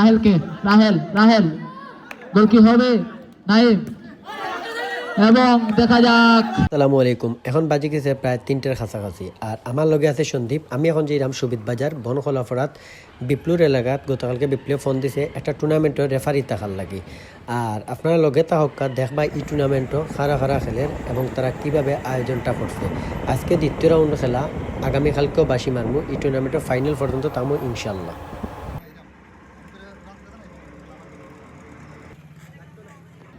রাহেলকে, রাহেল রাহেল। গোল কি হবে? নাইম। আসসালামু আলাইকুম। এখন বাজে গেছে প্রায় তিনটের কাছাকাছি। আর আমার লগে আছে সন্দীপ। আমি এখন যাইলাম সুবিদ বাজার বনখলাফরাত বিপ্লুর এলাকাত গতকালকে বিপ্লুয়ে ফোন দিছে, একটা টুর্নামেন্টের রেফারি থাকার লাগি। আর আপনারা লগে তাহকা দেখবা এই টুর্নামেন্টও খারা খারা খেলের এবং তারা কীভাবে আয়োজনটা করছে। আজকে দ্বিতীয় রাউন্ড খেলা, আগামীকালকেও বাসি মারমু। এই টুর্নামেন্টের ফাইনাল পর্যন্ত তামু ইনশাল্লাহ ধন্যবাদ নাইম এফসি এবং সালমান এফসি কে কমিটির পক্ষ থেকে দ্বিতীয় টিমকে ধন্যবাদ দ্বিতীয় টিমে তো খেলাইছেন প্রথম রাউন্ডে যে নিয়ম আছে অনিয়ম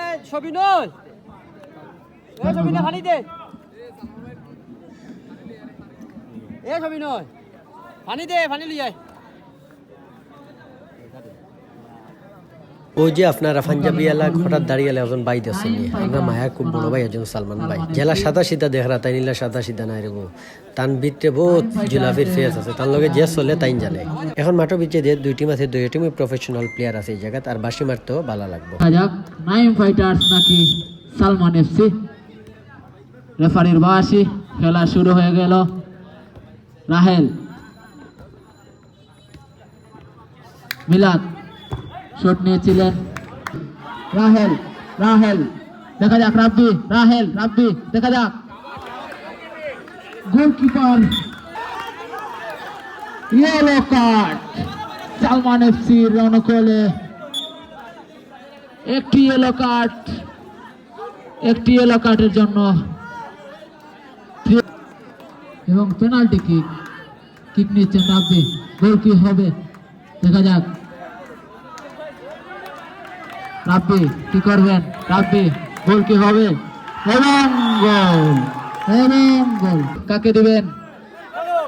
এ ছবি নয়। ছবি না খালি দে। এ ছবি নয়। ফানি দে ফানি লিয়ে ওই যে আপনারা পাঞ্জাবি এলাকা হঠাৎ দাঁড়িয়ে একজন ভাই দেখছেন আমরা মায়া খুব বড় ভাই, একজন সালমান ভাই। জেলা সাদা সিধা দেখরা তাই নিলা সাদা সিধা নাই রেগো তান ভিতরে বহুত জুলাফির ফেস আছে, তার লগে যে চলে তাই জানে। এখন মাঠের বিচে দিয়ে দুই টিম আছে, দুই টিমই প্রফেশনাল প্লেয়ার আছে এই জায়গাত, আর বাসি মারতেও ভালো লাগবে। নাইম ফাইটার্স নাকি সালমান এফসি রেফারির বাসি খেলা শুরু হয়ে গেল। রাহেল। মিলাদ। শট নিয়েছিলেন। রাহেল রাহেল, দেখা যাক রাব্বি, রাহেল, রাব্বি, দেখা যাক। গোলকিপার ইয়েলো কার্ড সালমান এফসির রণকলে। একটি ইয়েলো কার্ড একটি ইয়েলো কার্ডের জন্য। এবং পেনাল্টি কিক কিক নিচ্ছেন রাব্বি। গোল কি হবে? দেখা যাক। রাব্বি, কি করবেন? রাব্বি, গোল কি হবে? এবং গোল এবং গোল। কাকে দিবেন?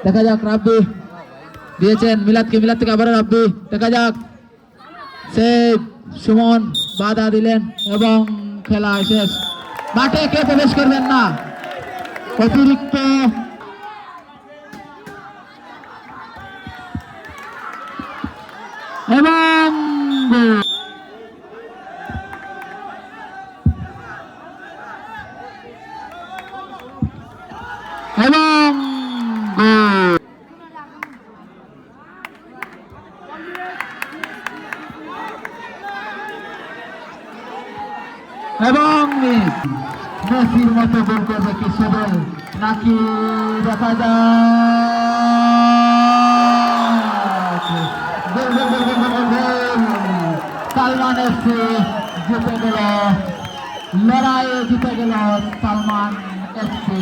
দেখা যাক, রাব্বি। দিয়েছেন মিলাদকে মিলাদ থেকে আবার রাব্বি। দেখা যাক। সেভ, সুমন, বাধা দিলেন এবং খেলা শেষ। মাঠে কে প্রবেশ করবেন না? অতিরিক্ত এবং এবং এবং মেসির মতো গোল করবে কি সেবেল নাকি দেখা সালমান এফসি জিতে গেল লড়াইয়ে জিতে গেল সালমান এফসি